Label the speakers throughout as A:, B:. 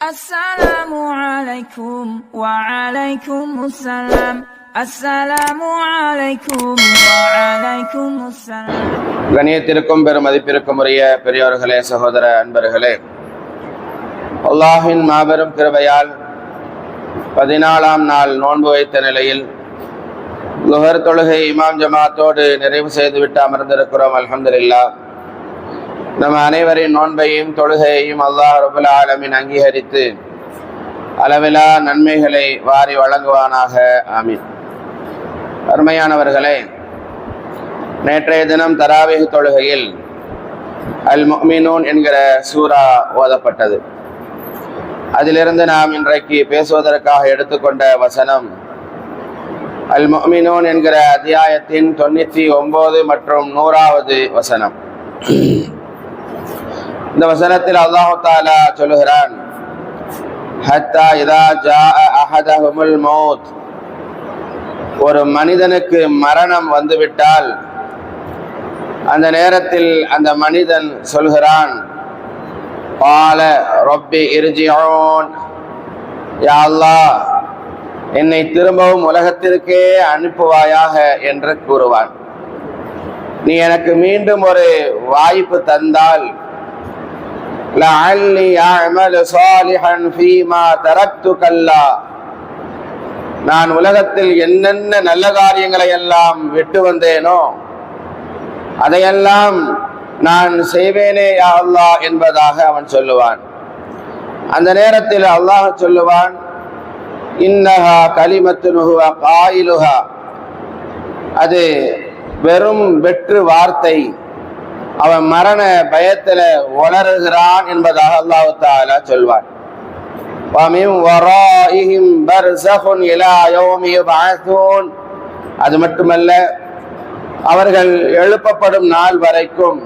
A: السلام عليكم وعليكم السلام السلام عليكم وعليكم السلام
B: கணியத்திற்கும் பெரும் மதிப்பிற்கும் உரிய பெரியோர்களே சகோதர அன்பர்களே அல்லாஹின் மாபெரும் கிருபையால் பதினாலாம் நாள் நோன்பு வைத்த நிலையில் லுஹர் தொழுகை இமாம் ஜமாத்தோடு நிறைவு செய்துவிட்டு அமர்ந்திருக்கிறோம் அல்ஹம்துலில்லா நம் அனைவரின் நோன்பையும் தொழுகையையும் அல்லாஹ் ரபுல் ஆலமின் அங்கீகரித்து அளவிலா நன்மைகளை வாரி வழங்குவானாக. ஆமீன். அருமையானவர்களே நேற்றைய தினம் தராவிக தொழுகையில் அல் மொமினூன் என்கிற சூரா ஓதப்பட்டது. அதிலிருந்து நாம் இன்றைக்கு பேசுவதற்காக எடுத்துக்கொண்ட வசனம் அல் மொமினூன் என்கிற அத்தியாயத்தின் தொண்ணூற்றி ஒன்பது மற்றும் நூறாவது வசனம். இந்த வசனத்தில் அல்லாஹு தாலா சொல்லுகிறான் ஹத்தா இதா ஜா அஹதஹுமுல் மௌத். ஒரு மனிதனுக்கு மரணம் வந்துவிட்டால் அந்த நேரத்தில் அந்த மனிதன் சொல்கிறான் பால ரொப்பி இருஜியோன் யா அல்லாஹ் என்னை திரும்பவும் உலகத்திற்கே அனுப்புவாயாக என்று கூறுவான். நீ எனக்கு மீண்டும் ஒரு வாய்ப்பு தந்தால் நான் உலகத்தில் என்னென்ன நல்ல காரியங்களை எல்லாம் விட்டு வந்தேனோ அதையெல்லாம் நான் செய்வேனே யா அல்லா என்பதாக அவன் சொல்லுவான். அந்த நேரத்தில் அல்லாஹ் சொல்லுவான் இன்னஹா களிமத்து நுகுவா காயிலுஹா. அது வெறும் வெற்று வார்த்தை. அவன் மரண பயத்துல உணர்கிறான் என்பதாக அல்லாஹு தாலா சொல்வான். அது மட்டுமல்ல அவர்கள் எழுப்பப்படும் நாள் வரைக்கும்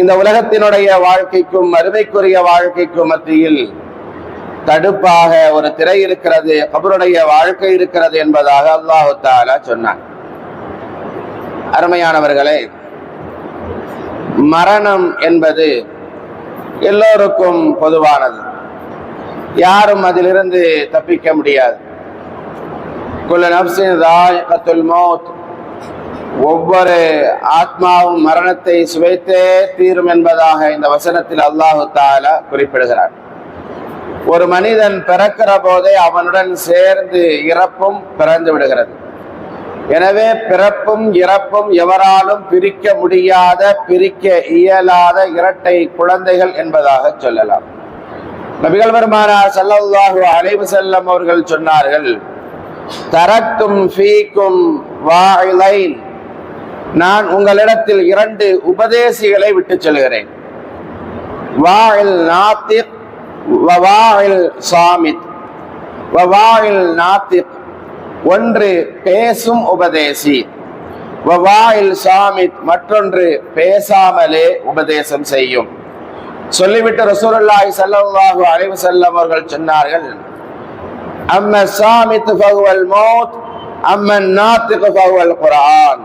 B: இந்த உலகத்தினுடைய வாழ்க்கைக்கும் அருமைக்குரிய வாழ்க்கைக்கும் மத்தியில் தடுப்பாக ஒரு திரை இருக்கிறது கபருடைய வாழ்க்கை இருக்கிறது என்பதாக அல்லாஹு தாலா சொன்னான். அருமையானவர்களே மரணம் என்பது எல்லோருக்கும் பொதுவானது. யாரும் அதிலிருந்து தப்பிக்க முடியாது. குல நப்சின் ராயகத்துல் மௌத் ஒவ்வொரு ஆத்மாவும் மரணத்தை சுவைத்தே தீரும் என்பதாக இந்த வசனத்தில் அல்லாஹு தாலா குறிப்பிடுகிறார் ஒரு மனிதன் பிறக்கிற போதே அவனுடன் சேர்ந்து இறப்பும் பிறந்து விடுகிறது. எனவே பிறப்பும் இறப்பும் எவராலும் பிரிக்க முடியாத பிரிக்க இயலாத இரட்டை குழந்தைகள் என்பதாக சொல்லலாம். நபிகள் பெருமானார் ஸல்லல்லாஹு அலைவு செல்லம் அவர்கள் சொன்னார்கள் தரக்கும் ஃபீக்கும் வாயிலைன் நான் உங்களிடத்தில் இரண்டு உபதேசிகளை விட்டு செல்கிறேன். வாயில் நாத்திக் வவாயில் சாமித் வவாயில் நாத்திக் ஒன்று பேசும் உபதேசி. வவாயில் சாமித் மற்றொன்று பேசாமலே உபதேசம் செய்யும். சொல்லிவிட்டு ரசூலுல்லாஹி ஸல்லல்லாஹு அலைஹி வஸல்லம் அவர்கள் சொன்னார்கள் அம்ம சாமித் ஃபஹுவல் மௌத் அம்ம நாத்திக் ஃபஹுவல் குர்ஆன்.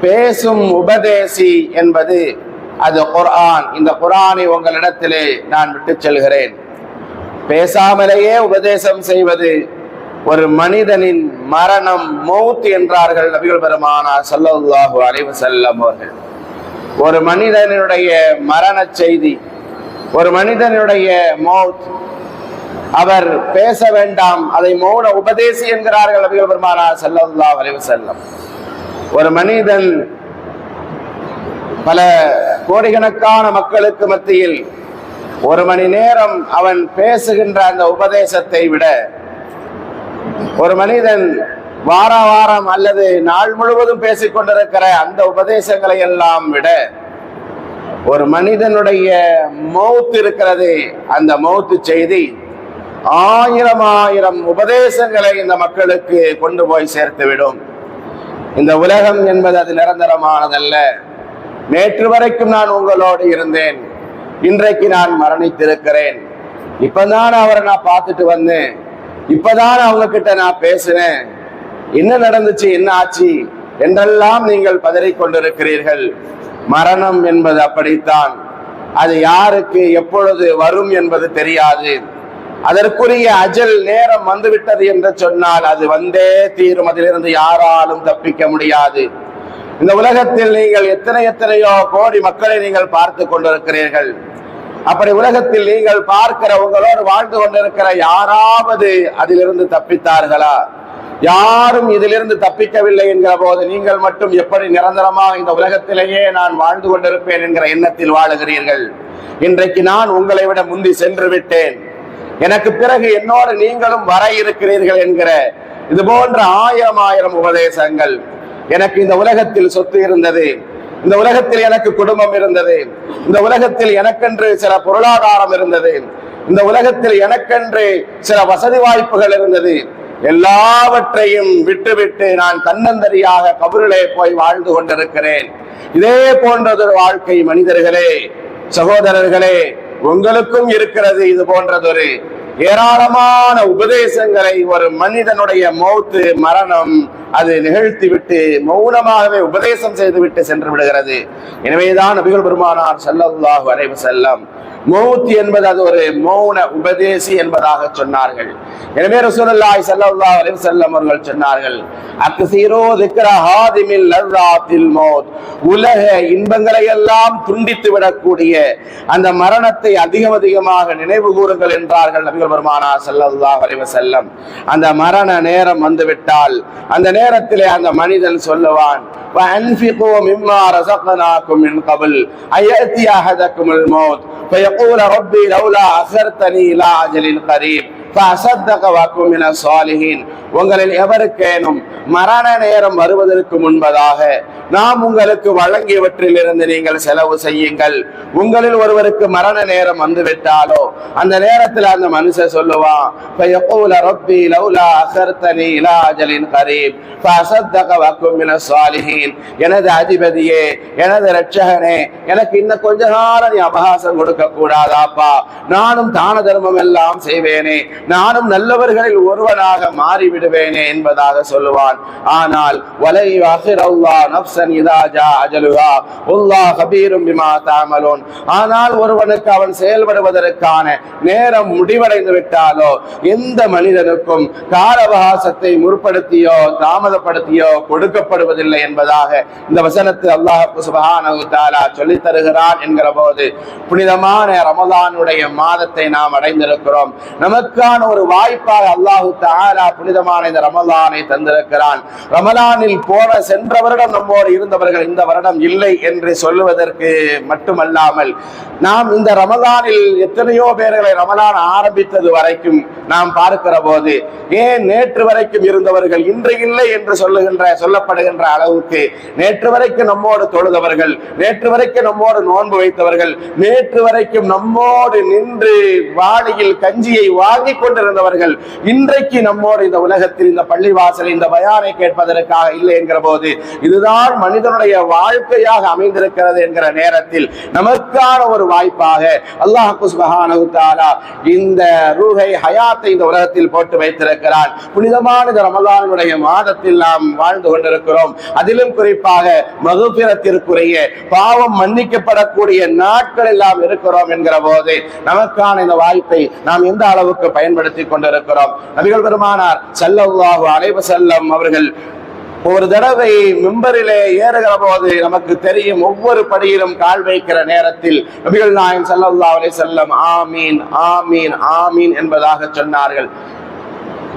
B: பேசும் உபதேசி என்பது அது குர்ஆன். இந்த குர்ஆனை உங்களிடத்திலே நான் விட்டு செல்கிறேன். பேசாமலேயே உபதேசம் செய்வது ஒரு மனிதனின் மரணம் மௌத் என்றார்கள் நபிகள் பெருமானார் ஸல்லல்லாஹு அலைஹி செல்லம் அவர்கள். ஒரு மனிதனுடைய மரண செய்தி ஒரு மனிதனுடைய மௌத். அவர் பேச வேண்டாம் அதை மௌன உபதேசி என்கிறார்கள் நபிகள் பெருமானார் ஸல்லல்லாஹு அலைஹி செல்லம் ஒரு மனிதன் பல கோடிக்கணக்கான மக்களுக்கு மத்தியில் ஒரு மணி நேரம் அவன் பேசுகின்ற அந்த உபதேசத்தை விட ஒரு மனிதன் வார வாரம் அல்லது நாள் முழுவதும் பேசிக் கொண்டிருக்கிற அந்த உபதேசங்களை எல்லாம் விட ஒரு மனிதனுடைய மௌத் இருக்கிறது அந்த மௌத்து செய்தி ஆயிரம் ஆயிரம் உபதேசங்களை இந்த மக்களுக்கு கொண்டு போய் சேர்த்துவிடும் இந்த உலகம் என்பது அது நிரந்தரமானதல்ல. நேற்று வரைக்கும் நான் உங்களோடு இருந்தேன். இன்றைக்கு நான் மரணித்திருக்கிறேன். இப்பதான் அவரை நான் பார்த்துட்டு வந்தேன். இப்பதான் அவங்க கிட்ட நான் பேசினேன் என்ன நடந்துச்சு என்ன ஆச்சு என்றெல்லாம் நீங்கள் பதறிக் கொண்டிருக்கிறீர்கள் மரணம் என்பது அப்படித்தான். அது யாருக்கு எப்பொழுது வரும் என்பது தெரியாது. அதற்குரிய அஜல் நேரம் வந்துவிட்டது என்று சொன்னால் அது வந்தே தீரும். அதிலிருந்து யாராலும் தப்பிக்க முடியாது. இந்த உலகத்தில் நீங்கள் எத்தனை எத்தனையோ கோடி மக்களை நீங்கள் பார்த்து கொண்டிருக்கிறீர்கள். அப்படி உலகத்தில் நீங்கள் பார்க்கிற உங்களோடு வாழ்ந்து கொண்டிருக்கிற யாராவது அதிலிருந்து தப்பித்தார்களா? யாரும் இதிலிருந்து தப்பிக்கவில்லை என்கிற போது நீங்கள் மட்டும் எப்படி நிரந்தரமாக இந்த உலகத்திலேயே நான் வாழ்ந்து கொண்டிருப்பேன் என்கிற எண்ணத்தில் வாழுகிறீர்கள்? இன்றைக்கு நான் உங்களை விட முந்தி சென்று விட்டேன். எனக்கு பிறகு என்னோடு நீங்களும் வர இருக்கிறீர்கள் என்கிற இது போன்ற ஆயிரம் ஆயிரம் உபதேசங்கள் எனக்கு இந்த உலகத்தில் சொத்து இருந்தது. இந்த உலகத்தில் எனக்கு குடும்பம் இருந்தது. இந்த உலகத்தில் எனக்கென்று சில பொருளாதாரம் இருந்தது. இந்த உலகத்தில் எனக்கென்று சில வசதி வாய்ப்புகள் இருந்தது. எல்லாவற்றையும் விட்டுவிட்டு நான் தன்னந்தரியாக கபரிலே போய் வாழ்ந்து கொண்டிருக்கிறேன். இதே போன்றதொரு வாழ்க்கை மனிதர்களே சகோதரர்களே உங்களுக்கும் இருக்கிறது இது போன்றதொரு ஏராளமான உபதேசங்களை ஒரு மனிதனுடைய மௌத்து மரணம் அது நிகழ்த்தி விட்டு மௌனமாகவே உபதேசம் செய்து விட்டு சென்று விடுகிறது. எனவேதான் நபிகள் பெருமானார் ஸல்லல்லாஹு வரைவு செல்லம் மௌத் என்பது அது ஒரு மௌன உபதேசி என்பதாக சொன்னார்கள் எனவே ரசூலுல்லாஹி ஸல்லல்லாஹு அலைஹி வஸல்லம் அவர்கள் சொன்னார்கள் அக்ஸீரோ திக்ர ஹாதிமில் லர்ராத்தில் மௌத் உலக இன்பங்களை எல்லாம் துண்டித்து விடக்கூடிய அந்த மரணத்தை அதிகம் அதிகமாக நினைவு கூறுங்கள் என்றார்கள் நபிகள் பெருமானார் ஸல்லல்லாஹு அலைஹி வஸல்லம் அந்த மரண நேரம் வந்துவிட்டால் அந்த நேரத்திலே அந்த மனிதன் சொல்லுவான் وأنفقوا مما رزقناكم من قبل أن يأتي أحدكم الموت فيقول ربي لولا أخرتني إلى أجل قريب உங்களில் எவருக்கேனும் மரண நேரம் வருவதற்கு முன்பதாக நாம் உங்களுக்கு வழங்கியவற்றிலிருந்து நீங்கள் செலவு செய்யுங்கள். உங்களில் ஒருவருக்கு மரண நேரம் வந்துவிட்டாலோ அந்த நேரத்தில் அந்த மனுஷன் சொல்லுவான் எனது அதிபதியே எனது ரட்சகனே எனக்கு இன்னும் கொஞ்ச காலம் நீ அபகாசம் கொடுக்க கூடாதாப்பா நானும் தான தர்மம் எல்லாம் செய்வேனே. நானும் நல்லவர்களில் ஒருவனாக மாறிவிடுவேனே என்பதாக சொல்லுவான். ஆனால் வலை அஜலுஹா கபீரும் பிமா ஆனால் ஒருவனுக்கு அவன் செயல்படுவதற்கான நேரம் முடிவடைந்து விட்டாலோ எந்த மனிதனுக்கும் காலவகாசத்தை முற்படுத்தியோ தாமதப்படுத்தியோ கொடுக்கப்படுவதில்லை என்பதாக இந்த வசனத்தை அல்லாஹ் சொல்லி சொல்லித் தருகிறான் என்கிற போது புனிதமான ரமதானுடைய மாதத்தை நாம் அடைந்திருக்கிறோம். நமக்கு அருமையான ஒரு வாய்ப்பாக அல்லாஹு தஆலா புனிதமான இந்த ரமலானை தந்திருக்கிறான். ரமலானில் போன சென்ற வருடம் நம்மோடு இருந்தவர்கள் இந்த வருடம் இல்லை என்று சொல்லுவதற்கு மட்டுமல்லாமல் நாம் இந்த ரமலானில் எத்தனையோ பேர்களை ரமலான் ஆரம்பித்தது வரைக்கும் நாம் பார்க்கிற போது ஏன் நேற்று வரைக்கும் இருந்தவர்கள் இன்று இல்லை என்று சொல்லுகின்ற சொல்லப்படுகின்ற அளவுக்கு நேற்று வரைக்கும் நம்மோடு தொழுதவர்கள் நேற்று வரைக்கும் நம்மோடு நோன்பு வைத்தவர்கள் நேற்று வரைக்கும் நம்மோடு நின்று வாளியில் கஞ்சியை வாங்கி கொண்டிருந்தவர்கள் இன்றைக்கு நம்மோடு இந்த உலகத்தில் இந்த பள்ளிவாசல் இந்த பயானை கேட்பதற்காக இல்லை என்கிற போது இதுதான் மனிதனுடைய வாழ்க்கையாக அமைந்திருக்கிறது என்கிற நேரத்தில் நமக்கான ஒரு வாய்ப்பாக அல்லாஹ் சுப்ஹானஹு இந்த ரூஹை ஹயாத்தை இந்த உலகத்தில் போட்டு வைத்திருக்கிறான். புனிதமான இந்த ரமலானுடைய மாதத்தில் நாம் வாழ்ந்து கொண்டிருக்கிறோம். அதிலும் குறிப்பாக மகுபிரத்திற்குரிய பாவம் மன்னிக்கப்படக்கூடிய நாட்கள் எல்லாம் இருக்கிறோம் என்கிற போது நமக்கான இந்த வாய்ப்பை நாம் எந்த அளவுக்கு பயன் பயன்படுத்தி கொண்டிருக்கிறோம். நபிகள் பெருமானார் ஸல்லல்லாஹு அலைவ செல்லம் அவர்கள் ஒரு தடவை மிம்பரிலே ஏறுகிற போது நமக்கு தெரியும் ஒவ்வொரு படியிலும் கால் வைக்கிற நேரத்தில் நபிகள் நாயகம் ஸல்லல்லாஹு அலை செல்லம் ஆமீன் ஆமீன் ஆமீன் என்பதாக சொன்னார்கள்.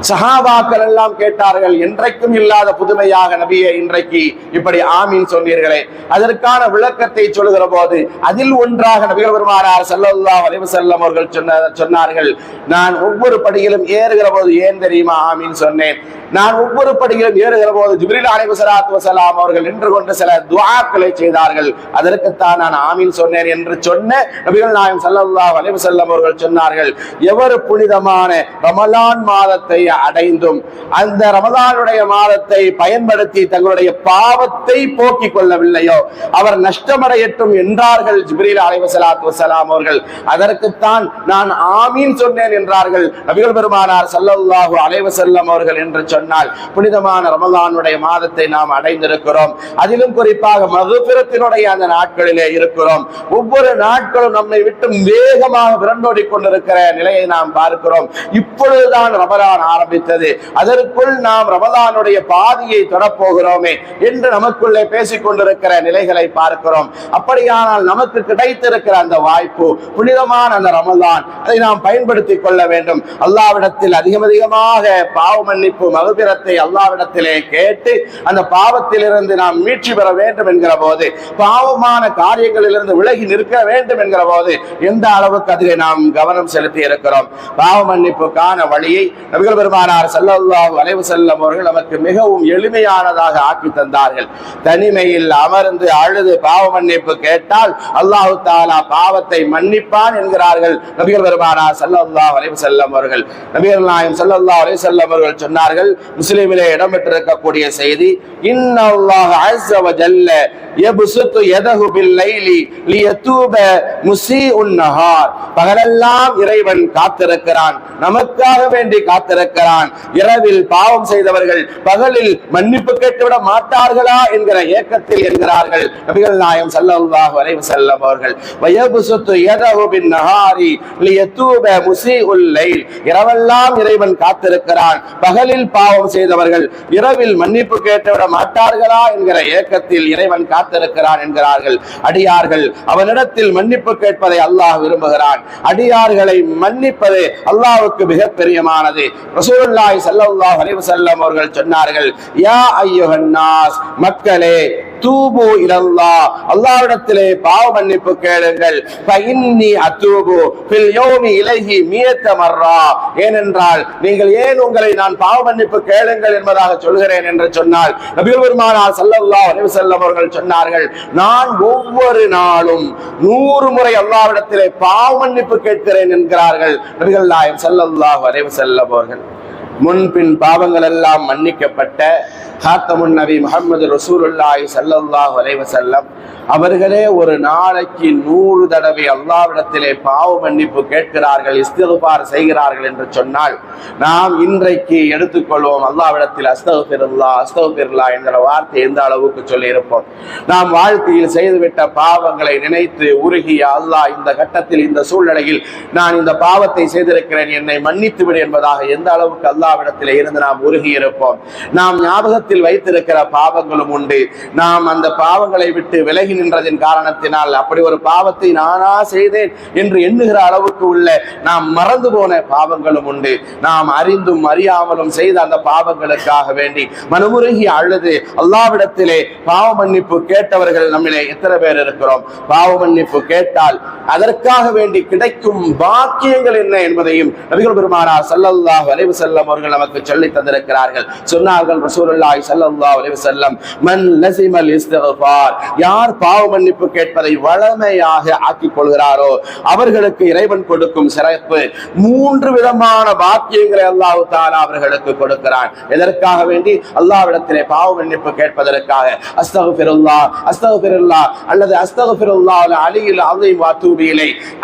B: சஹாபாக்கள் எல்லாம் கேட்டார்கள் என்றைக்கும் இல்லாத புதுமையாக நபியை இன்றைக்கு இப்படி ஆமீன் சொன்னீர்களே. அதற்கான விளக்கத்தை சொல்லுகிற போது அதில் ஒன்றாக நபிகள் பெருமானார் செல்லல்லா அலைஹி செல்லம் அவர்கள் சொன்ன சொன்னார்கள் நான் ஒவ்வொரு படியிலும் ஏறுகிற போது ஏன் தெரியுமா ஆமீன் சொன்னேன்? நான் ஒவ்வொரு படியிலும் ஏறுகிற போது ஜிப்ரீல் அலைவு சலாத்து வசலாம் அவர்கள் நின்று கொண்டு சில துவாக்களை செய்தார்கள். அதற்குத்தான் நான் ஆமீன் சொன்னேன் என்று சொன்ன நபிகள் நாயம் செல்லல்லா அலைஹி செல்லம் அவர்கள் சொன்னார்கள் எவர் புனிதமான ரமலான் மாதத்தை அடைந்தும் அந்த ரமதானுடைய மாதத்தை பயன்படுத்தி தங்களுடைய பாவத்தை போக்கிக் கொள்ளவில்லையோ அவர் நஷ்டமடையட்டும் என்றார்கள் ஜிப்ரீல் அலைவசலாத்து வசலாம் அவர்கள். அதற்குத்தான் நான் ஆமீன் சொன்னேன் என்றார்கள் நபிகள் பெருமானார் சல்லல்லாஹு அலைவசல்லம் அவர்கள் என்று சொன்னால் புனிதமான ரமதானுடைய மாதத்தை நாம் அடைந்திருக்கிறோம். அதிலும் குறிப்பாக மதுபிரத்தினுடைய அந்த நாட்களிலே இருக்கிறோம். ஒவ்வொரு நாட்களும் நம்மை விட்டு வேகமாக விரண்டோடி கொண்டிருக்கிற நிலையை நாம் பார்க்கிறோம். இப்பொழுதுதான் ரமலான் ஆரம்பித்தது. அதற்குள் நாம் ரமதானுடைய பாதியை தொடப்போகிறோமே என்று நமக்குள்ளே பேசிக் கொண்டிருக்கிற நிலைகளை பார்க்கிறோம். அப்படியானால் நமக்கு கிடைத்திருக்கிற அந்த வாய்ப்பு புனிதமான அந்த ரமதான் அதை நாம் பயன்படுத்திக் கொள்ள வேண்டும். அல்லாவிடத்தில் அதிகம் அதிகமாக பாவ மன்னிப்பு மகபிரத்தை அல்லாவிடத்திலே கேட்டு அந்த பாவத்திலிருந்து நாம் மீட்சி பெற வேண்டும் என்கிற போது பாவமான காரியங்களிலிருந்து விலகி நிற்க வேண்டும் என்கிற போது எந்த அளவுக்கு அதிலே நாம் கவனம் செலுத்தி இருக்கிறோம். பாவ மன்னிப்புக்கான வழியை நபிகள் பெருமானார் ஸல்லல்லாஹு வளைவு வஸல்லம் அவர்கள் நமக்கு மிகவும் எளிமையானதாக ஆக்கி தந்தார்கள். தனிமையில் அமர்ந்து அழுது பாவ மன்னிப்பு கேட்டால் அல்லாஹு தாலா பாவத்தை மன்னிப்பான் என்கிறார்கள் நபிகள் பெருமானார் ஸல்லல்லாஹு வளைவு வஸல்லம் அவர்கள். நபிகள் நாயம் ஸல்லல்லாஹு வளைவு வஸல்லம் அவர்கள் சொன்னார்கள் முஸ்லீமிலே இடம்பெற்றிருக்கக்கூடிய செய்தி இன்னல்லாஹ் அஸ்ஸ வ ஜல்ல யப்சுத்து யதஹு பில் லைலி லியதூப முஸீஉன் நஹார். பகலெல்லாம் இறைவன் காத்திருக்கிறான் நமக்காக வேண்டி காத்திருக்கிறான். இரவில் பாவம் செய்தவர்கள் பகலில் மன்னிப்பு கேட்டுவிட மாட்டார்களா என்கிற ஏக்கத்தில் என்கிறார்கள். நபிகள் நாயம் ஸல்லல்லாஹு வரைவு வஸல்லம் அவர்கள் வயபு சொத்து பின் நகாரி லியதூப முசி லைல். இரவெல்லாம் இறைவன் காத்திருக்கிறான். பகலில் பாவம் செய்தவர்கள் இரவில் மன்னிப்பு கேட்டுவிட மாட்டார்களா என்கிற ஏக்கத்தில் இறைவன் காத்திருக்கிறான் என்கிறார்கள். அடியார்கள் அவனிடத்தில் மன்னிப்பு கேட்பதை அல்லாஹ் விரும்புகிறான். அடியார்களை மன்னிப்பது அல்லாஹுக்கு மிக பெரியமானது. ரசூலுல்லாஹி ஸல்லல்லாஹு அலைஹி வஸல்லம் அவர்கள் சொன்னார்கள் யா அய்யுஹன் மக்களே தூபு இலல்லா அல்லாவிடத்திலே பாவ மன்னிப்பு கேளுங்கள். பயின்னி அத்தூபு பில் யோமி இலகி மியத்த மர்ரா. ஏனென்றால் நீங்கள் ஏன் உங்களை நான் பாவ மன்னிப்பு கேளுங்கள் என்பதாக சொல்கிறேன் என்று சொன்னால் நபிகள் பெருமானார் சல்லல்லா அலைஹி செல்லம் அவர்கள் சொன்னார்கள் நான் ஒவ்வொரு நாளும் நூறு முறை அல்லாவிடத்திலே பாவ மன்னிப்பு கேட்கிறேன் என்கிறார்கள் நபிகள் நாயம் ஸல்லல்லாஹு அலைஹி செல்லம் அவர்கள். முன்பின் பாவங்கள் எல்லாம் மன்னிக்கப்பட்ட ஹாத்தமுன் நபி முகமது ரசூலுல்லாஹி ஸல்லல்லாஹு அலைஹி அவர்களே ஒரு நாளைக்கு நூறு தடவை அல்லாவிடத்திலே பாவ மன்னிப்பு கேட்கிறார்கள் இஸ்திகுபார் செய்கிறார்கள் என்று சொன்னால் நாம் இன்றைக்கு எடுத்துக்கொள்வோம் அல்லாவிடத்தில் அஸ்தகுபிருல்லா அஸ்தகுபிருல்லா என்கிற வார்த்தை எந்த அளவுக்கு சொல்லியிருப்போம். நாம் வாழ்க்கையில் செய்துவிட்ட பாவங்களை நினைத்து உருகிய அல்லாஹ் இந்த கட்டத்தில் இந்த சூழ்நிலையில் நான் இந்த பாவத்தை செய்திருக்கிறேன் என்னை மன்னித்து விடு என்பதாக எந்த அளவுக்கு அல்லாவிடத்தில் இருந்து நாம் உருகி இருப்போம் நாம் ஞாபகத்தில் வைத்திருக்கிற பாவங்களும் உண்டு. நாம் அந்த பாவங்களை விட்டு விலகி செய்கின்றதின் காரணத்தினால் அப்படி ஒரு பாவத்தை நானா செய்தேன் என்று எண்ணுகிற அளவுக்கு உள்ள நாம் மறந்து போன பாவங்களும் உண்டு. நாம் அறிந்தும் அறியாமலும் செய்த அந்த பாவங்களுக்காக வேண்டி மனமுருகி அழுது அல்லாவிடத்திலே பாவ மன்னிப்பு கேட்டவர்கள் நம்மிலே எத்தனை பேர் இருக்கிறோம்? பாவ மன்னிப்பு கேட்டால் அதற்காக வேண்டி கிடைக்கும் பாக்கியங்கள் என்ன என்பதையும் நபிகள் பெருமானா சல்லல்லாஹ் வலைவு செல்லம் அவர்கள் நமக்கு சொல்லி தந்திருக்கிறார்கள். சொன்னார்கள் ரசூலுல்லாஹி சல்லல்லாஹ் வலைவு செல்லம் மன் லஸிமல் இஸ்திக்ஃபார் யார் பாவ மன்னிப்பு கேட்பதை வளமையாக ஆக்கிக் கொள்கிறாரோ? அவர்களுக்கு இறைவன் கொடுக்கும் சிறப்பு மூன்று விதமான பாக்கியங்களை அல்லாஹு தாலா அவர்களுக்கு கொடுக்கிறான். எதற்காக வேண்டி? அல்லாவிடத்திலே பாவ மன்னிப்பு கேட்பதற்காக. அஸ்தகு பெருல்லா அஸ்தகு பெருல்லா அல்லது அஸ்தகு பெருல்லா அலியில் அலைஹி வாத்தூபி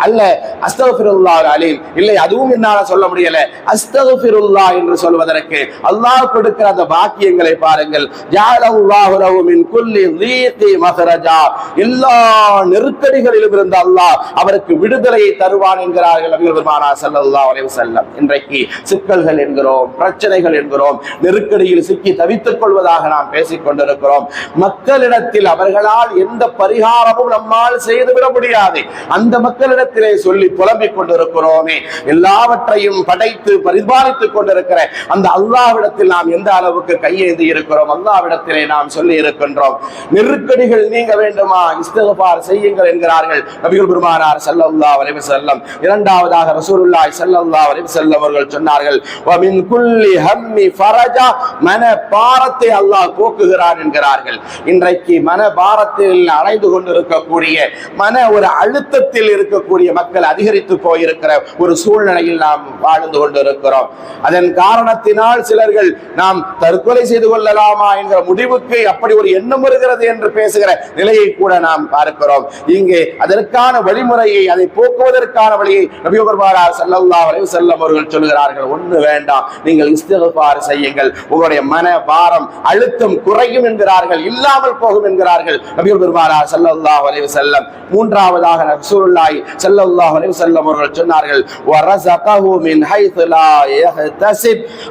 B: அல்ல அஸ்தகு பெருல்லா அலீம். இல்லை அதுவும் என்னால சொல்ல முடியல. அஸ்தகு பெருல்லா என்று சொல்வதற்கு அல்லாஹ் கொடுக்கிற அந்த பாக்கியங்களை பாருங்கள். ஜஅலல்லாஹு லஹு மின் குல்லி மகரஜா மஹரஜா எல்லா நெருக்கடிகளிலும் இருந்து அல்லாஹ் அவருக்கு விடுதலையை தருவான் என்கிறார்கள் நபிகள் பெருமானார் ஸல்லல்லாஹு அலைஹி இன்றைக்கு சிக்கல்கள் என்கிறோம் பிரச்சனைகள் என்கிறோம் நெருக்கடியில் சிக்கி தவித்துக் கொள்வதாக நாம் பேசிக் கொண்டிருக்கிறோம். மக்களிடத்தில் அவர்களால் எந்த பரிகாரமும் நம்மால் செய்துவிட முடியாது. அந்த மக்களிடத்திலே சொல்லி புலம்பிக் கொண்டிருக்கிறோமே. எல்லாவற்றையும் படைத்து பரிபாலித்துக் கொண்டிருக்கிற அந்த அல்லாவிடத்தில் நாம் எந்த அளவுக்கு கையேந்தி இருக்கிறோம்? அல்லாவிடத்திலே நாம் சொல்லி இருக்கின்றோம். நெருக்கடிகள் நீங்க வேண்டும். வேண்டுமா இஸ்திக்பார் செய்யுங்கள் என்கிறார்கள் நபிகள் பெருமானார் சல்லல்லா அலைஹி செல்லம் இரண்டாவதாக ரசூருல்லாய் சல்லல்லா அலைஹி செல்லம் அவர்கள் சொன்னார்கள் மன பாரத்தை அல்லாஹ் போக்குகிறான் என்கிறார்கள். இன்றைக்கு மன பாரத்தில் அடைந்து கொண்டிருக்கக்கூடிய மன ஒரு அழுத்தத்தில் இருக்கக்கூடிய மக்கள் அதிகரித்து போயிருக்கிற ஒரு சூழ்நிலையில் நாம் வாழ்ந்து கொண்டிருக்கிறோம். அதன் காரணத்தினால் சிலர்கள் நாம் தற்கொலை செய்து கொள்ளலாமா என்கிற முடிவுக்கு அப்படி ஒரு எண்ணம் வருகிறது என்று பேசுகிற நிலையை கூட நாம் பார்க்கிறோம். இங்கே அதற்கான வழிமுறையை அதை போக்குவதற்கான வழியை நபியுகர்வாரா சல்லல்லா அலைஹி செல்லம் அவர்கள் சொல்கிறார்கள் ஒன்று வேண்டாம். நீங்கள் இஸ்திகபார் செய்யுங்கள். உங்களுடைய மன பாரம் அழுத்தம் குறையும் என்கிறார்கள் இல்லாமல் போகும் என்கிறார்கள் நபியுல் பெருமாரா சல்லல்லாஹு அலைஹி செல்லம் மூன்றாவதாக நசூருல்லாய் ஸல்லல்லாஹு அலைஹி செல்லம் அவர்கள் சொன்னார்கள்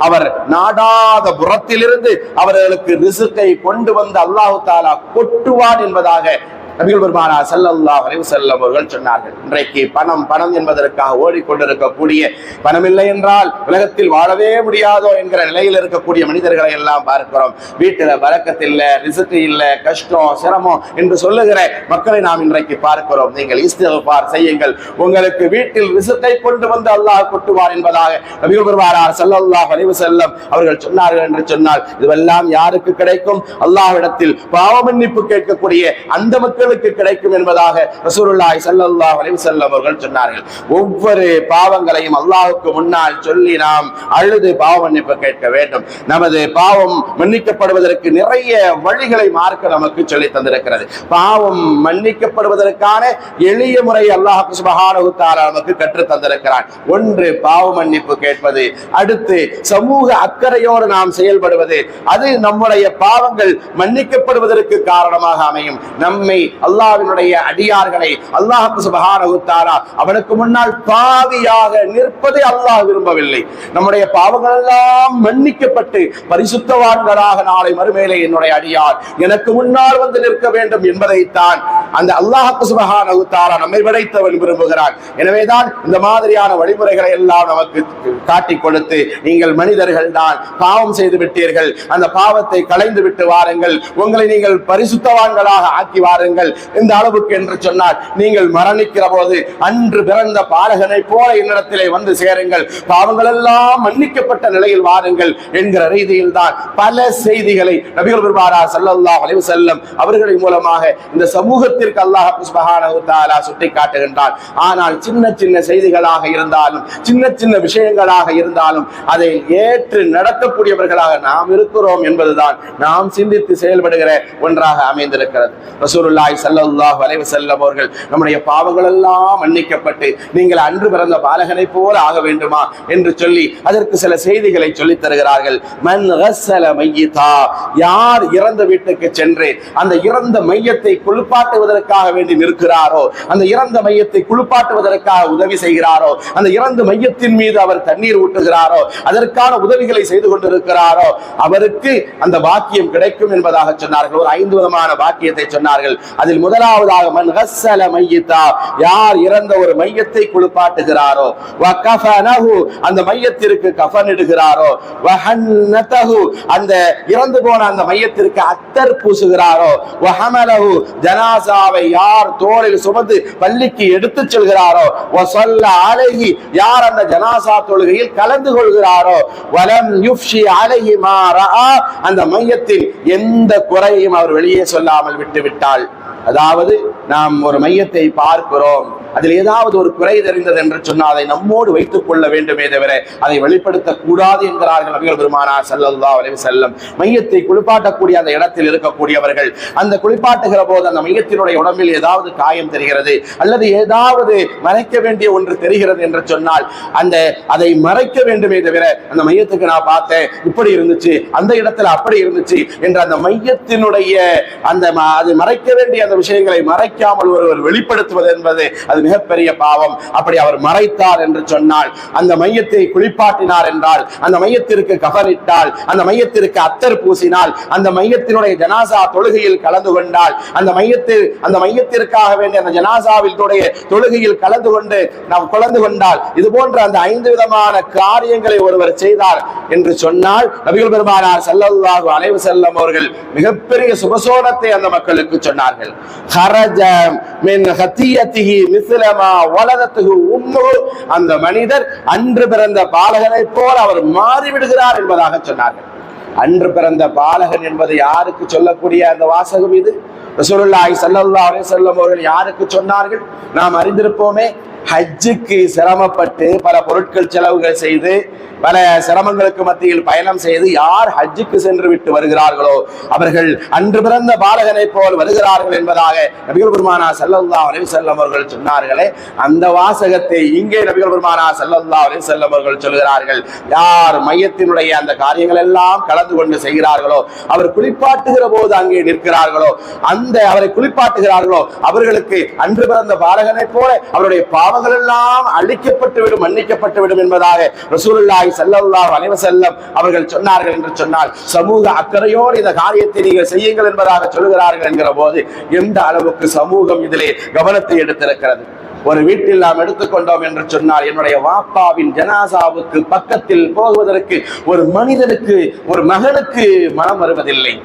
B: அவர் நாடாத புறத்திலிருந்து அவர்களுக்கு ரிசுக்கை கொண்டு வந்து அல்லாஹு தாலா கொட்டுவான் என்பதாக है நபிகள் பெருமானா ஸல்லல்லாஹு வரைவு வஸல்லம் அவர்கள் சொன்னார்கள் இன்றைக்கு பணம் பணம் என்பதற்காக ஓடிக்கொண்டிருக்கக்கூடிய பணம் இல்லை என்றால் உலகத்தில் வாழவே முடியாதோ என்கிற நிலையில் இருக்கக்கூடிய மனிதர்களை எல்லாம் பார்க்கிறோம். வீட்டில் பறக்கத்து இல்லை ரிசுக்கு இல்லை கஷ்டம் சிரமம் என்று சொல்லுகிற மக்களை நாம் இன்றைக்கு பார்க்கிறோம். நீங்கள் இஸ்திகபார் செய்யுங்கள். உங்களுக்கு வீட்டில் ரிசுக்கை கொண்டு வந்து அல்லாஹ் கொட்டுவார் என்பதாக நபிகள் பெருமானார் ஸல்லல்லாஹு வரைவு செல்லம் அவர்கள் சொன்னார்கள் என்று சொன்னால் இதுவெல்லாம் யாருக்கு கிடைக்கும்? அல்லாஹ்விடத்தில் பாவ மன்னிப்பு கேட்கக்கூடிய அந்த மக்களுக்கு கிடைக்கும் என்பதாக ரசூருல்லாய் சல்லல்லா அலைஹி செல்லம் அவர்கள் சொன்னார்கள். ஒவ்வொரு பாவங்களையும் அல்லாஹுக்கு முன்னால் சொல்லி நாம் அழுது பாவ மன்னிப்பு கேட்க வேண்டும். நமது பாவம் மன்னிக்கப்படுவதற்கு நிறைய வழிகளை மார்க்க நமக்கு சொல்லி தந்திருக்கிறது. பாவம் மன்னிக்கப்படுவதற்கான எளிய முறை அல்லாஹு சுபஹானஹு நமக்கு கற்று தந்திருக்கிறான். ஒன்று பாவ மன்னிப்பு கேட்பது அடுத்து சமூக அக்கறையோடு நாம் செயல்படுவது. அது நம்முடைய பாவங்கள் மன்னிக்கப்படுவதற்கு காரணமாக அமையும். நம்மை அல்லாவினுடைய அடியார்களை அல்லாஹ் சுபகாரகுத்தாரா அவனுக்கு முன்னால் பாவியாக நிற்பதை அல்லாஹ் விரும்பவில்லை. நம்முடைய பாவங்கள் எல்லாம் மன்னிக்கப்பட்டு பரிசுத்தவான்களாக நாளை மறுமேலே என்னுடைய அடியார் எனக்கு முன்னால் வந்து நிற்க வேண்டும் என்பதைத்தான் அந்த அல்லாஹ் சுபகாரகுத்தாரா நம்மை படைத்தவன் விரும்புகிறான். எனவேதான் இந்த மாதிரியான வழிமுறைகளை எல்லாம் நமக்கு காட்டிக் கொடுத்து நீங்கள் மனிதர்கள் தான் பாவம் செய்து விட்டீர்கள். அந்த பாவத்தை களைந்து விட்டு வாருங்கள். உங்களை நீங்கள் பரிசுத்தவான்களாக ஆக்கி வாருங்கள். இந்த அளவுக்கு என்று சொன்னால் நீங்கள் மரணிக்கிற போது அன்று பிறந்த பாலகனை போல என்னிடத்திலே வந்து சேருங்கள். பாவங்கள் எல்லாம் மன்னிக்கப்பட்ட நிலையில் வாருங்கள் என்கிற ரீதியில் தான் பல செய்திகளை நபிகள் பெருமாரா ஸல்லல்லாஹு அலைவு வஸல்லம் அவர்களின் மூலமாக இந்த சமூகத்திற்கு அல்லாஹ் சுப்ஹானஹு சுட்டி காட்டுகின்றான் ஆனால் சின்ன சின்ன செய்திகளாக இருந்தாலும் சின்ன சின்ன விஷயங்களாக இருந்தாலும் அதை ஏற்று நடக்கக்கூடியவர்களாக நாம் இருக்கிறோம் என்பதுதான் நாம் சிந்தித்து செயல்படுகிற ஒன்றாக அமைந்திருக்கிறது. ரசூலுல்லாஹி ஸல்லல்லாஹு அலைஹி வஸல்லம் அவர்கள் நம்முடைய பாவங்கள் எல்லாம் மன்னிக்கப்பட்டு நீங்கள் அன்று பிறந்த பாலகனை போல ஆக வேண்டுமா? என்று சொல்லி அதற்கு சில செய்திகளை சொல்லித் தருகிறார்கள். மன் மையிதா யார் இறந்த வீட்டுக்கு சென்று அந்த இறந்த மையத்தை குளிப்பாட்டுவதற்காக வேண்டி நிற்கிறாரோ அந்த இறந்த மையத்தை குளிப்பாட்டுவதற்காக உதவி செய்கிறாரோ அந்த இறந்த மையத்தின் மீது அவர் தண்ணீர் ஊட்டுகிறாரோ அதற்கான உதவிகளை செய்து கொண்டிருக்கிறாரோ அவருக்கு அந்த பாக்கியம் கிடைக்கும் என்பதாக சொன்னார்கள். ஒரு ஐந்து விதமான பாக்கியத்தை சொன்னார்கள். அதில் முதலாவதாக மன்ஹஸ்ஸல மையத்தா யார் இறந்த ஒரு மையத்தை குளிப்பாட்டுகிறாரோ வ கஃபனஹு அந்த மையத்திற்கு கஃபன் இடுகிறாரோ வ ஹன்னதஹு அந்த இறந்து போன அந்த மையத்திற்கு அத்தர் பூசுகிறாரோ வ ஹமலஹு ஜனாசாவை யார் தோளில் சுமந்து பள்ளிக்கு எடுத்து செல்கிறாரோ வ ஸல்ல அலைஹி யார் அந்த ஜனாசா தொழுகையில் கலந்து கொள்கிறாரோ வலம் யுஃப்ஷி அலைஹி மா ரஆ அந்த மையத்தில் எந்த குறையும் அவர் வெளியே சொல்லாமல் விட்டு விட்டால் அதாவது நாம் ஒரு மையத்தை பார்க்கிறோம். அதில் ஏதாவது ஒரு குறை தெரிந்தது என்று சொன்னால் அதை நம்மோடு வைத்துக் கொள்ள வேண்டுமே தவிர அதை வெளிப்படுத்த கூடாது என்கிறார்கள் நபிகள் பெருமானா ஸல்லல்லாஹு அலைஹி வஸல்லம். மையத்தை குளிப்பாட்டக்கூடிய அந்த இடத்தில் இருக்கக்கூடியவர்கள் அந்த குளிப்பாட்டுகிற போது அந்த மையத்தினுடைய உடம்பில் ஏதாவது காயம் தெரிகிறது அல்லது ஏதாவது மறைக்க வேண்டிய ஒன்று தெரிகிறது என்று சொன்னால் அந்த அதை மறைக்க வேண்டுமே தவிர அந்த மையத்துக்கு நான் பார்த்தேன் இப்படி இருந்துச்சு அந்த இடத்துல அப்படி இருந்துச்சு என்ற அந்த மையத்தினுடைய அந்த அது மறைக்க வேண்டிய அந்த விஷயங்களை மறைக்காமல் ஒருவர் வெளிப்படுத்துவது என்பது அது மிகப்பெரிய பாவம். அப்படி அவர் மறைத்தார் என்று சொன்னால் அந்த மையத்தை குளிப்பாட்டினார் என்றால் அந்த மையத்திற்கு கபனிட்டால் அந்த மையத்திற்கு அத்தர் பூசினால் அந்த மையத்தினுடைய ஜனாசா தொழுகையில் கலந்து கொண்டால் அந்த மையத்தில் அந்த மையத்திற்காக வேண்டிய அந்த ஜனாசாவினுடைய தொழுகையில் கலந்து கொண்டு நாம் கலந்து கொண்டால் இது போன்ற அந்த ஐந்து விதமான காரியங்களை ஒருவர் செய்தார் என்று சொன்னால் நபிகள் பெருமானார் ஸல்லல்லாஹு அலைவு செல்லம் அவர்கள் மிகப்பெரிய சுபசோனத்தை அந்த மக்களுக்கு சொன்னார்கள். ஹரஜ மின் அந்த மனிதர் அன்று பிறந்த பாலகனைப் போல் அவர் மாறிவிடுகிறார் என்பதாக சொன்னார்கள். அன்று பிறந்த பாலகன் என்பது யாருக்கு சொல்லக்கூடிய அந்த வாசகம் இது? ரசூலுல்லாஹி ஸல்லல்லாஹு அலைஹி வஸல்லம் அவர்கள் யாருக்கு சொன்னார்கள்? நாம் அறிந்திருப்போமே ஹஜ்ஜுக்கு சிரமப்பட்டு பல பொருட்கள் செலவுகள் செய்து பல சிரமங்களுக்கு மத்தியில் பயணம் செய்து யார் ஹஜ்ஜுக்கு சென்று விட்டு வருகிறார்களோ அவர்கள் அன்று பிறந்த பாலகனை போல் வருகிறார்கள் என்பதாக நபிகள் பெருமானா செல்லல்லா அலி செல்லம் அவர்கள் சொன்னார்களே. அந்த வாசகத்தை இங்கே நபிகள் பெருமானா செல்லல்லா அலி செல்லம் அவர்கள் சொல்கிறார்கள். யார் மையத்தினுடைய அந்த காரியங்கள் எல்லாம் கலந்து கொண்டு செய்கிறார்களோ அவர் குளிப்பாட்டுகிற போது அங்கே நிற்கிறார்களோ அந்த அவரை குளிப்பாட்டுகிறார்களோ அவர்களுக்கு அன்று பிறந்த பாலகனை போல அவருடைய பாவ பாவங்கள் எல்லாம் அழிக்கப்பட்டு விடும் மன்னிக்கப்பட்டு விடும் என்பதாக ரசூலுல்லாஹி ஸல்லல்லாஹு அலைஹி வஸல்லம் அவர்கள் சொன்னார்கள் என்று சொன்னால் சமூக அக்கறையோடு இந்த காரியத்தை நீங்கள் செய்யுங்கள் என்பதாக சொல்கிறார்கள் என்கிற போது எந்த அளவுக்கு சமூகம் இதிலே கவனத்தை எடுத்திருக்கிறது? ஒரு வீட்டில் நாம் எடுத்துக்கொண்டோம் என்று சொன்னால் என்னுடைய வாப்பாவின் ஜனாசாவுக்கு பக்கத்தில் போவதற்கு ஒரு மனிதனுக்கு ஒரு மகனுக்கு மனம் வருவதில்லை.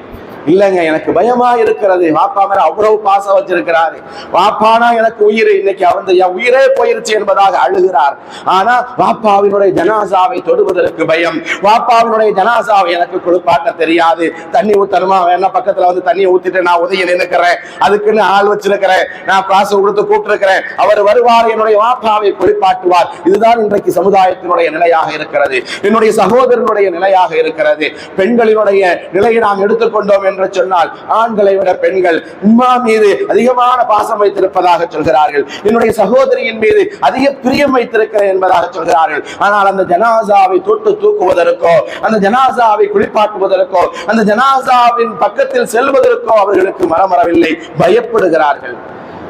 B: இல்லைங்க எனக்கு பயமா இருக்கிறது. வாப்பா மேல அவ்வளவு பாசம் வச்சிருக்கிறாரு. வாப்பானா எனக்கு உயிர். இன்னைக்கு அவர் என் உயிரே போயிருச்சு என்பதாக அழுகிறார். ஆனா வாப்பாவினுடைய ஜனாசாவை தொடுவதற்கு பயம். வாப்பாவினுடைய ஜனாசாவை எனக்கு குளிப்பாட்ட தெரியாது. தண்ணி ஊத்தணுமா? வேணா பக்கத்துல வந்து தண்ணி ஊத்திட்டு நான் உதவி நினைக்கிறேன் அதுக்குன்னு ஆள் வச்சிருக்கிறேன். நான் காசு கொடுத்து கூப்பிட்டுருக்கிறேன். அவர் வருவார் என்னுடைய வாப்பாவை குளிப்பாட்டுவார். இதுதான் இன்றைக்கு சமுதாயத்தினுடைய நிலையாக இருக்கிறது. என்னுடைய சகோதரனுடைய நிலையாக இருக்கிறது. பெண்களினுடைய நிலையை நாம் எடுத்துக்கொண்டோம் என்று சொன்னால் ஆண்களை விட பெண்கள் உம்மா மீது அதிகமான பாசம் வைத்திருப்பதாக சொல்கிறார்கள். என்னுடைய சகோதரியின் மீது அதிக பிரியம் வைத்திருக்கிறேன் என்பதாக சொல்கிறார்கள். ஆனால் அந்த ஜனாசாவை தொட்டு தூக்குவதற்கோ அந்த ஜனாசாவை குளிப்பாட்டுவதற்கோ அந்த ஜனாசாவின் பக்கத்தில் செல்வதற்கோ அவர்களுக்கு மரமரவில்லை பயப்படுகிறார்கள்.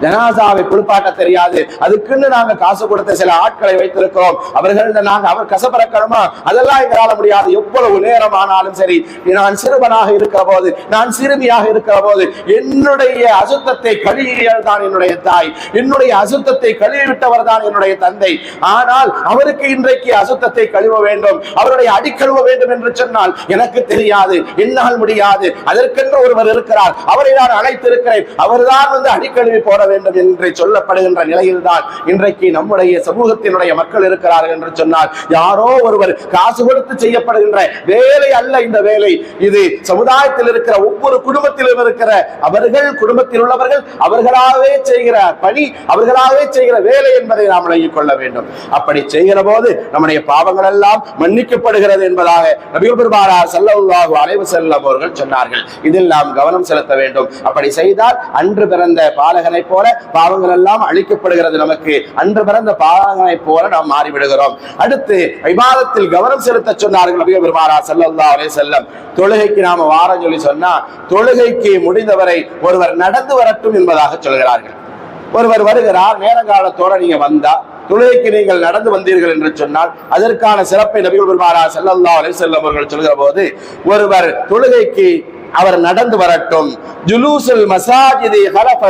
B: ஜனாசாவை குளிப்பாட்ட தெரியாது. அதுக்குன்னு நாங்க காசு கொடுத்த சில ஆட்களை வைத்திருக்கிறோம். அவர்கள் நாங்க அவர் கசப்பறக்கணுமா? அதெல்லாம் எங்களால முடியாது. எவ்வளவு நேரம் ஆனாலும் சரி நான் சிறுவனாக இருக்கிற போது நான் சிறுமியாக இருக்கிற போது என்னுடைய அசுத்தத்தை கழுவியல் தான் என்னுடைய தாய். என்னுடைய அசுத்தத்தை கழுவி விட்டவர் தான் என்னுடைய தந்தை. ஆனால் அவருக்கு இன்றைக்கு அசுத்தத்தை கழுவ வேண்டும் அவருடைய அடிக்கழுவ வேண்டும் என்று சொன்னால் எனக்கு தெரியாது என்னால் முடியாது. அதற்கென்று ஒருவர் இருக்கிறார். அவரை நான் அழைத்திருக்கிறேன். அவர்தான் வந்து அடிக்கழுவி போட வேண்டும் என்று சொல்லப்படுகின்ற நிலையில்தான் இன்றைக்கு நம்முடைய சமூகத்தினுடைய மக்கள் இருக்கிறார்கள் என்று சொன்னால் யாரோ ஒருவர் காசு கொடுத்து செய்யப்படுகின்ற வேலை அல்ல இந்த வேலை. இது சமுதாயத்தில் இருக்கிற ஒவ்வொரு குடும்பத்திலும் இருக்கிற அவர்கள் குடும்பத்தில் உள்ளவர்கள் அவர்களாகவே செய்கிற பணி அவர்களாகவே செய்கிற வேலை என்பதை நாம் விளங்கிக் கொள்ள வேண்டும். அப்படி செய்கிற போது நம்முடைய பாவங்கள் எல்லாம் மன்னிக்கப்படுகிறது என்பதாக நபிகள் பெருமாறா ஸல்லல்லாஹு அலைவு வஸல்லம் அவர்கள் சொன்னார்கள். இதில் நாம் கவனம் செலுத்த வேண்டும். அப்படி செய்தால் அன்று பிறந்த பாலகனை போல பாவங்கள் எல்லாம் அழிக்கப்படுகிறது நமக்கு. அன்று பிறந்த பாலகனை போல நாம் மாறிவிடுகிறோம். அடுத்து விவாதத்தில் கவனம் செலுத்த சொன்னார்கள் நபிகள் பெருமானா ஸல்லல்லாஹு அலே செல்லம் தொழுகைக்கு நாம வாரம் சொல்லி சொன்னா தொழுகைக்கு முடிந்தவரை ஒருவர் நடந்து வரட்டும் என்பதாக சொல்கிறார்கள். ஒருவர் வருகிறார் நேரங்காலத்தோட நீங்க வந்தா தொழுகைக்கு நீங்கள் நடந்து வந்தீர்கள் என்று சொன்னால் அதற்கான சிறப்பை நபிகள் பெருமானா செல்லல்லா அலே செல்லம் அவர்கள் சொல்கிற போது ஒருவர் தொழுகைக்கு அவர் நடந்து வரட்டும். ஜுலூசுல் மசாஜிதி ஹலஃப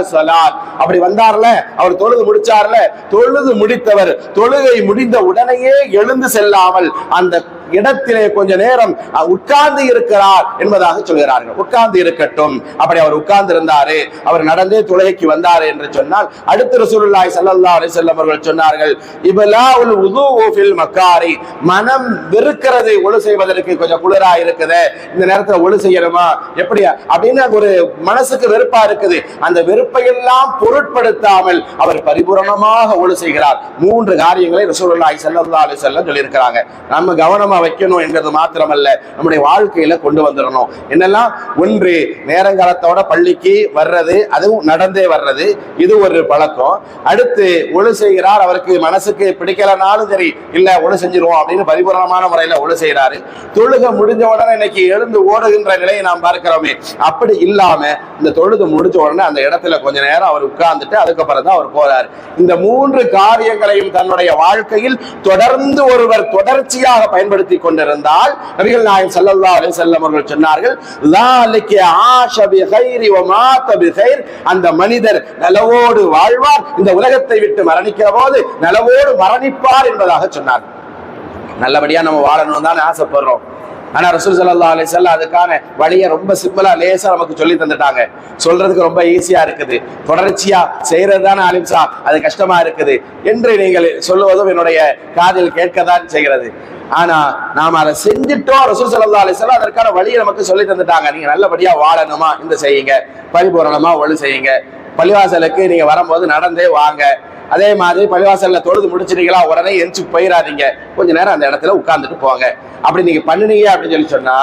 B: அப்படி வந்தார்ல அவர் தொழுது முடிச்சார்ல தொழுது முடித்தவர் தொழுகை முடிந்த உடனேயே எழுந்து செல்லாமல் அந்த இடத்திலே கொஞ்ச நேரம் உட்கார்ந்து இருக்கிறார் என்பதாக சொல்கிறார்கள். உட்கார்ந்து இருக்கட்டும். அப்படி அவர் உட்கார்ந்து இருந்தாரு அவர் நடந்தே தொழுகைக்கு வந்தாரு என்று சொன்னால் அடுத்து ரசூலுல்லாஹி ஸல்லல்லாஹு அலி செல்லம் அவர்கள் சொன்னார்கள் இபலாஉல் உல் மக்காரி மனம் வெறுக்கிறது ஒழு செய்வதற்கு கொஞ்சம் குளிரா இருக்குது. இந்த நேரத்தில் ஒழு செய்யணுமா? எப்படி? அப்படின்னு ஒரு மனசுக்கு வெறுப்பா இருக்குது. அந்த வெறுப்பையெல்லாம் பொருட்படுத்தாமல் அவர் பரிபூரணமாக ஒழு செய்கிறார். மூன்று காரியங்களை ரசூலுல்லாய் ஸல்லல்லாஹு அலி செல்லம் சொல்லியிருக்கிறாங்க. நம்ம கவனமா வைக்கணும் என்கிறது மாத்திரமல்ல நம்முடைய வாழ்க்கையில கொண்டு வந்துடணும். என்னெல்லாம்? ஒன்று நேரங்காலத்தோட பள்ளிக்கு வர்றது அதுவும் நடந்தே வர்றது இது ஒரு பழக்கம். அடுத்து ஒழு செய்கிறார் அவருக்கு மனசுக்கு பிடிக்கலனாலும் சரி இல்ல ஒழு செஞ்சிருவோம் அப்படின்னு பரிபூர்ணமான முறையில ஒழு செய்கிறாரு. தொழுக முடிஞ்ச உடனே இன்னைக்கு எழுந்து ஓடுகின்ற நிலையை நாம் பார்க்கிறோமே அப்படி இல்லாம இந்த தொழுது முடிஞ்ச உடனே அந்த இடத்துல கொஞ்ச நேரம் அவர் உட்கார்ந்துட்டு அதுக்கப்புறம் தான் அவர் போறாரு. இந்த மூன்று காரியங்களையும் தன்னுடைய வாழ்க்கையில் தொடர்ந்து ஒருவர் தொடர்ச்சியாக பயன்படுத்தி கொண்டிருந்தால் நபிகள் நாயம் ஸல்லல்லாஹு அலி செல்லம் அவர்கள் சொன்னார்கள் ஆஷ அந்த மனிதர் நலவோடு வாழ்வார் இந்த உலகத்தை விட்டு மரணிக்கிற போது நலவோடு மரணிப்பார் என்பதாக சொன்னார் நல்லபடியா நம்ம வாழணும் தான் ஆசைப்படுறோம். ஆனா ரசூல் சல்லா அலி வஸல்லம் அதுக்கான வழியை ரொம்ப சிம்பிளா லேசா நமக்கு சொல்லி தந்துட்டாங்க. சொல்றதுக்கு ரொம்ப ஈஸியா இருக்குது. தொடர்ச்சியா செய்யறது தானே அலிம்சா அது கஷ்டமா இருக்குது. என்று நீங்கள் சொல்லுவதும் என்னுடைய காதில் தான் செய்கிறது. ஆனா நாம அதை செஞ்சுட்டோம் ரசூல் சல்லா அலி வஸல்லம் அதற்கான வழியை நமக்கு சொல்லி தந்துட்டாங்க. நீங்க நல்லபடியா வாழணுமா? இந்த செய்யுங்க. பரிபூரணமா ஒழு செய்யுங்க. பள்ளிவாசலுக்கு நீங்க வரும்போது நடந்தே வாங்க. அதே மாதிரி பள்ளிவாசல்ல தொழுது முடிச்சிட்டீங்களா? உடனே எரிச்சு போயிடாதீங்க கொஞ்ச நேரம் அந்த இடத்துல உட்கார்ந்துட்டு போங்க. அப்படி நீங்க பண்ணுனீங்க அப்படின்னு சொல்லி சொன்னா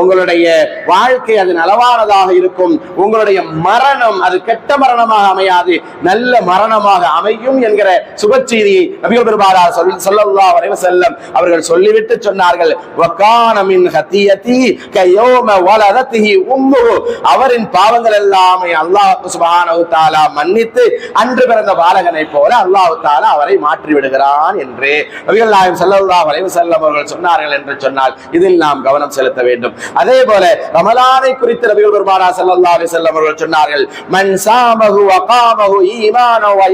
B: உங்களுடைய வாழ்க்கை அது நலவானதாக இருக்கும். உங்களுடைய மரணம் அது கெட்ட மரணமாக அமையாது. நல்ல மரணமாக அமையும் என்கிற சுப செய்தியை நபிகள் பெருமாறா சொல் சொல்லல்லா வரைவ செல்லம் அவர்கள் சொல்லிவிட்டு சொன்னார்கள். வக்கானமின் ஹத்தியதி கயோம வலதத்திஹி உம்மு அவரின் பாவங்கள் எல்லாமே அல்லாஹ் சுப்ஹானஹு தாலா மன்னித்து அன்று பிறந்த பாலகனை போல அல்லாஹு தாலா அவரை மாற்றி விடுகிறான் என்று. நபிகள் நாயம் ஸல்லல்லாஹு வளைவு செல்லம் அவர்கள் சொன்னார்கள் என்று சொன்னால் இதில் நாம் கவனம் செலுத்த வேண்டும். அதே போல ரமலானை குறித்து நபிகள் பெருமானா ஸல்லல்லாஹு அலைஹி செல்லம் அவர்கள் சொன்னார்கள் மன் சாமஹு வகாமஹு ஈமானோ வ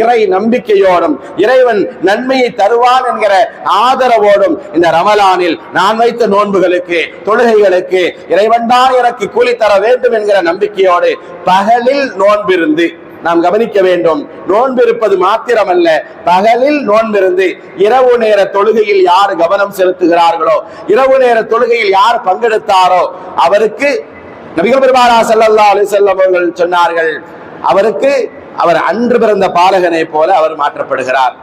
B: இறை நம்பிக்கையோடும் இறைவன் நன்மையை தருவான் என்கிற ஆதரவோடும் இந்த ரமலானில் நான் வைத்த நோன்புகளுக்கு தொழுகைகளுக்கு இறைவன் தான் எனக்கு கூலி தர வேண்டும் என்கிற நம்பிக்கையோடு பகலில் நோன்பிருந்து நாம் கவனிக்க வேண்டும். நோன்பு இருப்பது மாத்திரமல்ல. பகலில் நோன்பிருந்து இரவு நேர தொழுகையில் யார் கவனம் செலுத்துகிறார்களோ இரவு நேர தொழுகையில் யார் பங்கெடுத்தாரோ அவருக்கு நபிகள் பெருமானா செல்லல்லா அலைஹி அவர்கள் சொன்னார்கள். அவருக்கு அவர் அன்று பிறந்த பாலகனை போல அவர் மாற்றப்படுகிறார்.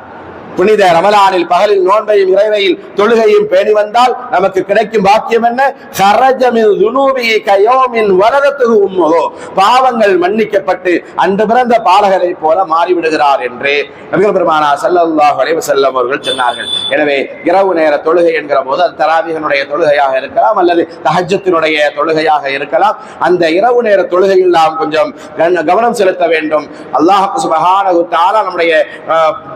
B: புனித ரமலானில் பகலில் நோன்பையும் இறைவையில் தொழுகையும் பேணி வந்தால் நமக்கு கிடைக்கும் பாக்கியம் என்ன? ஹரஜமின் துனூபி கயோமின் வரதத்துகு உம்மகோ பாவங்கள் மன்னிக்கப்பட்டு அன்று பிறந்த பாலகரை போல மாறிவிடுகிறார் என்று நபிகள் பெருமானா சல்லாஹ் அலைவ செல்லம் அவர்கள் சொன்னார்கள் எனவே இரவு நேர தொழுகை என்கிற போது அது தராவிகனுடைய தொழுகையாக இருக்கலாம் அல்லது தஹஜத்தினுடைய தொழுகையாக இருக்கலாம் அந்த இரவு நேர தொழுகையில் நாம் கொஞ்சம் கவனம் செலுத்த வேண்டும். அல்லாஹ் சுபஹானஹு நம்முடைய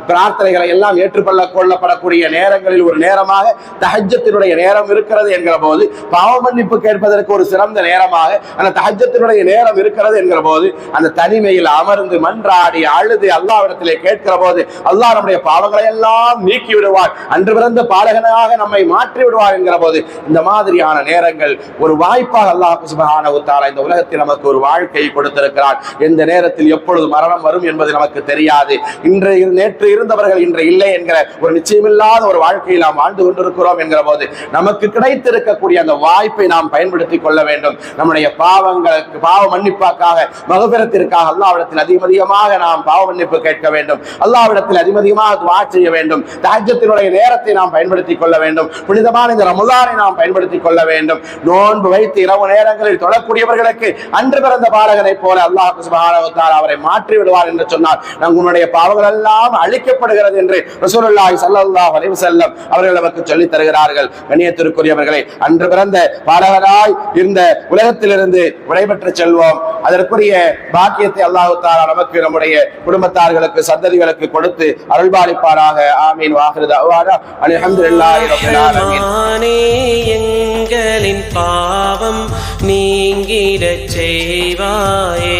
B: பிரார்த்தனைகளை எல்லாம் ஏற்றுக்கொள்ள கொள்ளப்படக்கூடிய நேரங்களில் ஒரு நேரமாக தஹஜத்தினுடைய நேரம் இருக்கிறது என்கிற போது பாவ மன்னிப்பு கேட்பதற்கு ஒரு சிறந்த நேரமாக அந்த தஹஜத்தினுடைய நேரம் இருக்கிறது என்கிற போது அந்த தனிமையில் அமர்ந்து மன்றாடி அழுது அல்லாவிடத்திலே கேட்கிற போது அல்லாஹ் நம்முடைய பாவங்களை எல்லாம் நீக்கி விடுவார். அன்று பிறந்த பாலகனாக நம்மை மாற்றி விடுவார் என்கிற போது இந்த மாதிரியான நேரங்கள் ஒரு வாய்ப்பாக அல்லாஹ் சுபஹானஹு தஆலா இந்த உலகத்தில் நமக்கு ஒரு வாழ்க்கையை கொடுத்திருக்கிறார். எந்த நேரத்தில் எப்பொழுது மரணம் வரும் என்பது நமக்கு தெரியாது. இன்றைய நேற்று இருந்தவர்கள் இன்றைய இல்லை. என்கிற ஒரு நிச்சயமில்லாத ஒரு வாழ்க்கையில் நாம் வாழ்ந்து கொண்டிருக்கிறோம் என்கிற போது நமக்கு கிடைத்திருக்கக்கூடிய அந்த வாய்ப்பை நாம் பயன்படுத்திக் கொள்ள வேண்டும். நம்முடைய பாவங்களுக்கு பாவ மன்னிப்பாக்காக மகபிரத்திற்காக அல்லாவிடத்தில் அதிகமதிகமாக நாம் பாவ மன்னிப்பு கேட்க வேண்டும். அல்லாவிடத்தில் அதிகமதிகமாக துவா செய்ய வேண்டும். தாஜ்யத்தினுடைய நேரத்தை நாம் பயன்படுத்திக் கொள்ள வேண்டும். புனிதமான இந்த ரமுதானை நாம் பயன்படுத்திக் கொள்ள வேண்டும். நோன்பு வைத்து இரவு நேரங்களில் தொழக்கூடியவர்களுக்கு அன்று பிறந்த பாலகனை போல அல்லாஹ் அவரை மாற்றி விடுவார் என்று சொன்னார் நம் உன்னுடைய பாவங்கள் எல்லாம் அழிக்கப்படுகிறது என்று ரசூலுல்லாஹி ஸல்லல்லாஹு அலைஹி வஸல்லம் அவர்கள் நமக்கு சொல்லித் தருகிறார்கள். கண்ணியத்திற்குரியவர்களை அன்று பிறந்த பாடகராய் இருந்த உலகத்திலிருந்து விடைபெற்று செல்வோம். அதற்குரிய பாக்கியத்தை அல்லாஹு தாலா நமக்கு நம்முடைய குடும்பத்தார்களுக்கு சந்ததிகளுக்கு கொடுத்து அருள்பாலிப்பாராக. ஆமீன். வாஹிரு தஅவானா. அல்ஹம்துலில்லாஹி ரப்பில் ஆலமீன்.
C: எங்களின் பாவம் நீங்கிடச் செய்வாயே.